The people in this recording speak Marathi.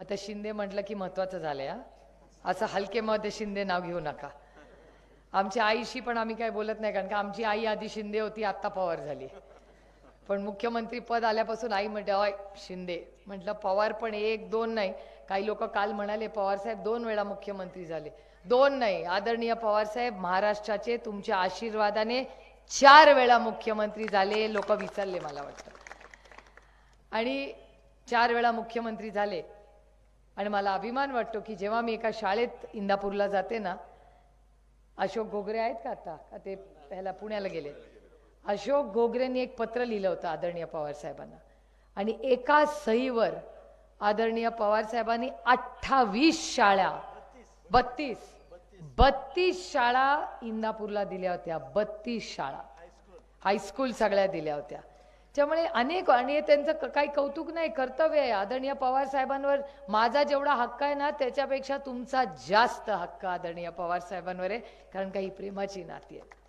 आता शिंदे म्हटलं की महत्वाचं झालंय हा? असं हलकेमध्ये शिंदे नाव घेऊ नका. आमच्या आईशी पण आम्ही काय बोलत नाही कारण का आमची आई आधी शिंदे होती आत्ता पवार झाली. पण मुख्यमंत्री पद आल्यापासून आई म्हणते अय शिंदे. म्हटलं पवार पण एक दोन नाही. काही लोक काल म्हणाले पवार साहेब दोन वेळा मुख्यमंत्री झाले. दोन नाही. आदरणीय पवार साहेब महाराष्ट्राचे तुमच्या आशीर्वादाने चार वेळा मुख्यमंत्री झाले लोक विसरले मला वाटतं. आणि चार वेळा मुख्यमंत्री झाले. आणि मला अभिमान वाटतो की जेव्हा मी एका शाळेत इंदापूरला जाते ना अशोक गोगरे आहेत का आता? का ते ह्याला पुण्याला गेले? अशोक गोगरेंनी एक पत्र लिहिलं होतं आदरणीय पवार साहेबांना. आणि एका सहीवर आदरणीय पवार साहेबांनी अठ्ठावीस शाळा बत्तीस बत्तीस शाळा इंदापूरला दिल्या होत्या. बत्तीस शाळा. हायस्कूल सगळ्या दिल्या होत्या. त्यामुळे अनेक आणि त्यांचं क- काही कौतुक नाही कर्तव्य आहे. आदरणीय पवार साहेबांवर माझा जेवढा हक्क आहे ना त्याच्यापेक्षा तुमचा जास्त हक्क आदरणीय पवार साहेबांवर आहे कारण काही प्रेमाची नाती आहे.